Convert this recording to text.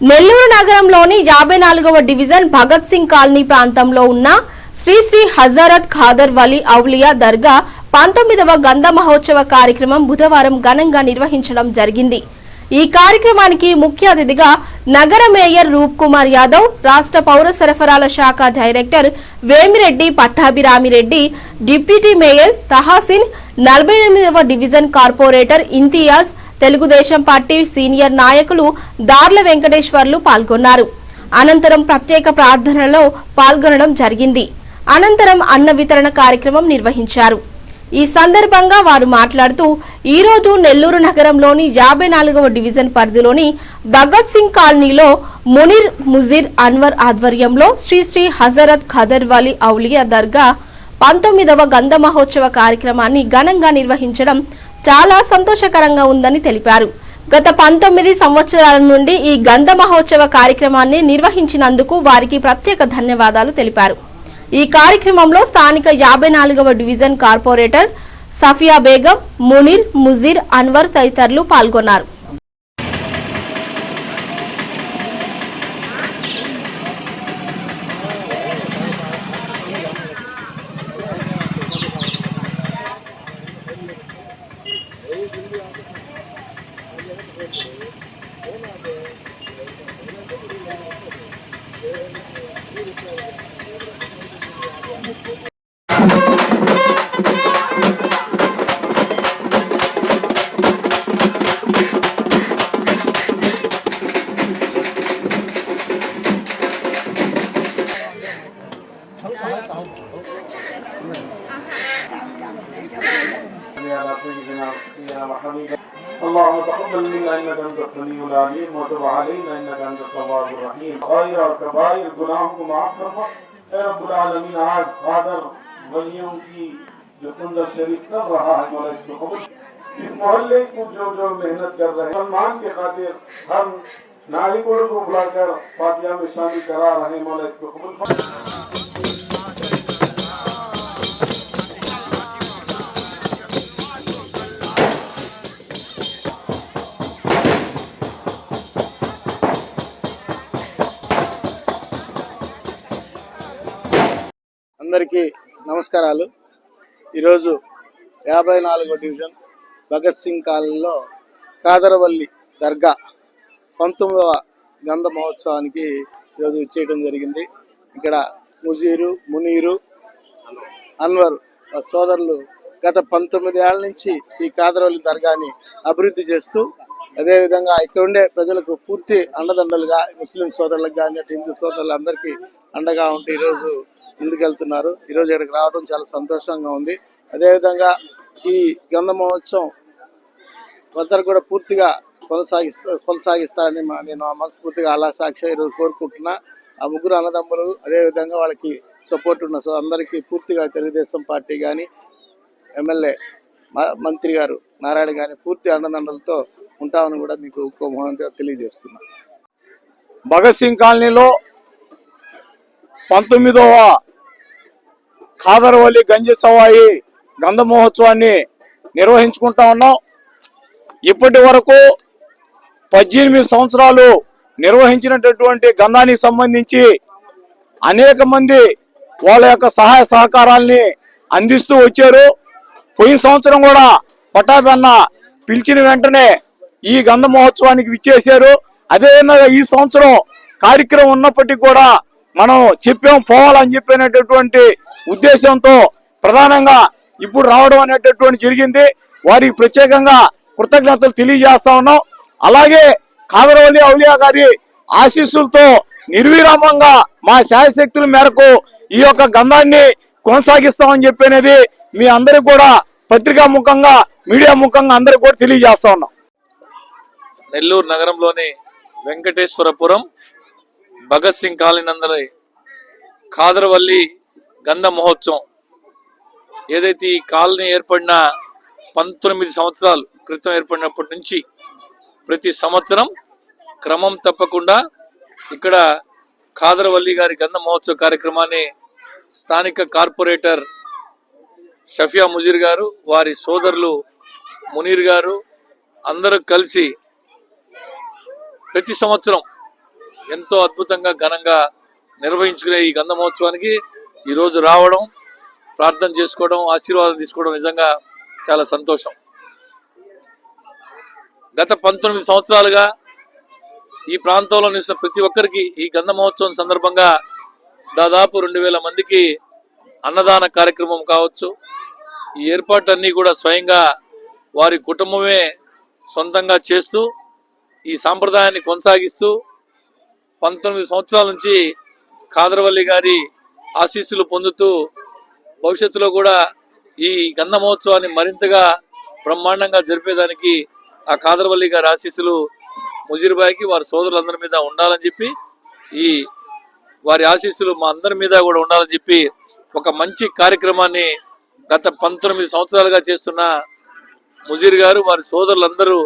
నెల్లూరు నగరంలోని యాభై నాలుగవ డివిజన్ భగత్ సింగ్ కాలనీ ప్రాంతంలో ఉన్న శ్రీ శ్రీ హజరత్ ఖాదర్ వలీ ఔలియా దర్గా పంతొమ్మిదవ గంధ మహోత్సవ కార్యక్రమం బుధవారం ఘనంగా నిర్వహించడం జరిగింది. ఈ కార్యక్రమానికి ముఖ్య అతిథిగా నగర మేయర్ రూప్ కుమార్ యాదవ్ రాష్ట్ర పౌర సరఫరాల శాఖ director Vemireddy Pattabhiramireddy deputy mayor Tahaseen నలభై ఎనిమిదవ division corporator Imtiaz Telugu Desam party senior నాయకులు దార్ల వెంకటేశ్వర్లు పాల్గొన్నారు. అనంతరం ప్రత్యేక ప్రార్థనలో పాల్గొనడం జరిగింది. అనంతరం అన్న వితరణ కార్యక్రమం నిర్వహించారు. ఈ సందర్భంగా వారు మాట్లాడుతూ ఈరోజు నెల్లూరు నగరంలోని యాభై నాలుగవ డివిజన్ పరిధిలోని భగత్ సింగ్ కాలనీలో మునిర్ ముజిర్ అన్వర్ ఆధ్వర్యంలో శ్రీ శ్రీ హజరత్ ఖదర్ వలి ఔలియా దర్గా పంతొమ్మిదవ గంధ మహోత్సవ కార్యక్రమాన్ని ఘనంగా నిర్వహించడం చాలా సంతోషకరంగా ఉందని తెలిపారు. గత పంతొమ్మిది సంవత్సరాల నుండి ఈ గంధ మహోత్సవ కార్యక్రమాన్ని నిర్వహించినందుకు వారికి ప్రత్యేక ధన్యవాదాలు తెలిపారు. ఈ కార్యక్రమంలో స్థానిక యాభై నాలుగవ డివిజన్ కార్పొరేటర్ సఫియా బేగం మునీర్ ముజీర్ అన్వర్ తదితరులు పాల్గొన్నారు. على سيدنا ونبينا وحبيبنا اللهم تقبل منا انك انت السميع العليم وتب علينا انك انت التواب الرحيم غير كبائر گناہوں معاف فرما اے رب العالمین آج قادر ولیوں کی جو سندر شریک کر رہا ہے مولا اس کو اس محلے کو جو جو محنت کر رہے ہیں سلمان کے خاطر ہم ناگرکوں کو بلا کر فاتحہ میں شامل کرا رہے مولا اس کو قبول فرما నమస్కారాలు. ఈరోజు యాభై నాలుగో డివిజన్ భగత్ సింగ్ కాలనీలో కాదరవల్లి దర్గా పంతొమ్మిదవ గంధ మహోత్సవానికి ఈరోజు ఇచ్చేయడం జరిగింది. ఇక్కడ ముజీరు మునీరు అన్వర్ సోదరులు గత పంతొమ్మిది ఏళ్ళ నుంచి ఈ కాదరవల్లి దర్గాని అభివృద్ధి చేస్తూ అదేవిధంగా ఇక్కడ ఉండే ప్రజలకు పూర్తి అండదండలుగా ముస్లిం సోదరులకు కానీ అటు హిందూ సోదరులందరికీ అండగా ఉంటే ఈరోజు ముందుకెళ్తున్నారు ఈరోజు ఇక్కడికి రావడం చాలా సంతోషంగా ఉంది. అదేవిధంగా ఈ గంధ మహోత్సవం కొందరు కూడా పూర్తిగా కొనసాగిస్తా కొనసాగిస్తారని నేను మనస్ఫూర్తిగా అలా సాక్షి ఈరోజు కోరుకుంటున్నా. ఆ ముగ్గురు అన్నదమ్ములు అదేవిధంగా వాళ్ళకి సపోర్ట్ ఉన్న సో అందరికీ పూర్తిగా తెలుగుదేశం పార్టీ కానీ ఎమ్మెల్యే మ- మంత్రి గారు నారాయణ గారి పూర్తి అండదండలతో ఉంటామని కూడా మీకు మోహన్గా తెలియజేస్తున్నా. భగత్ సింగ్ కాలనీలో పంతొమ్మిదవ కాదరవల్లి గంజి సవాయి గంధ మహోత్సవాన్ని నిర్వహించుకుంటా ఉన్నాం. ఇప్పటి వరకు పద్దెనిమిది సంవత్సరాలు నిర్వహించినటువంటి గంధానికి సంబంధించి అనేక మంది వాళ్ళ యొక్క సహాయ సహకారాల్ని అందిస్తూ వచ్చారు. పోయిన సంవత్సరం కూడా పటాబెన్న పిలిచిన వెంటనే ఈ గంధ మహోత్సవానికి విచ్చేశారు. అదేవిధంగా ఈ సంవత్సరం కార్యక్రమం ఉన్నప్పటికీ కూడా మనం చెప్పాం పోవాలని చెప్పినటువంటి ఉద్దేశంతో ప్రధానంగా ఇప్పుడు రావడం అనేటటువంటి జరిగింది. వారికి ప్రత్యేకంగా కృతజ్ఞతలు తెలియజేస్తా ఉన్నాం. అలాగే కాదరవల్లి అవులియా గారి ఆశీస్సులతో నిర్విరామంగా మా శాయశక్తుల మేరకు ఈ యొక్క గంధాన్ని కొనసాగిస్తామని చెప్పనేది మీ అందరికి కూడా పత్రికా ముఖంగా మీడియా ముఖంగా అందరికి కూడా తెలియజేస్తా ఉన్నాం. నెల్లూరు నగరంలోని వెంకటేశ్వరపురం భగత్ సింగ్ కాలనీ నందరి ఖాదరవల్లి గంధ మహోత్సవం. ఏదైతే ఈ కాలనీ ఏర్పడిన పంతొమ్మిది సంవత్సరాల క్రితం ఏర్పడినప్పటి నుంచి ప్రతి సంవత్సరం క్రమం తప్పకుండా ఇక్కడ ఖాదరవల్లి గారి గంధ మహోత్సవ కార్యక్రమాన్ని స్థానిక కార్పొరేటర్ షఫియా ముజీర్ గారు వారి సోదరులు మునీర్ గారు అందరూ కలిసి ప్రతి సంవత్సరం ఎంతో అద్భుతంగా ఘనంగా నిర్వహించుకునే ఈ గంధ మహోత్సవానికి ఈరోజు రావడం ప్రార్థన చేసుకోవడం ఆశీర్వాదం తీసుకోవడం నిజంగా చాలా సంతోషం. గత పంతొమ్మిది సంవత్సరాలుగా ఈ ప్రాంతంలో నివసిన ప్రతి ఒక్కరికి ఈ గంధ మహోత్సవం సందర్భంగా దాదాపు రెండు వేల మందికి అన్నదాన కార్యక్రమం కావచ్చు. ఈ ఏర్పాట్లన్నీ కూడా స్వయంగా వారి కుటుంబమే సొంతంగా చేస్తూ ఈ సాంప్రదాయాన్ని కొనసాగిస్తూ పంతొమ్మిది సంవత్సరాల నుంచి కాదరవల్లి గారి ఆశీస్సులు పొందుతూ భవిష్యత్తులో కూడా ఈ గంధ మహోత్సవాన్ని మరింతగా బ్రహ్మాండంగా జరిపేదానికి ఆ కాదరవల్లి గారి ఆశీస్సులు ముజీర్బాయికి వారి సోదరులందరి మీద ఉండాలని చెప్పి ఈ వారి ఆశీస్సులు మా అందరి మీద కూడా ఉండాలని చెప్పి ఒక మంచి కార్యక్రమాన్ని గత పంతొమ్మిది సంవత్సరాలుగా చేస్తున్న ముజీర్ గారు వారి సోదరులందరూ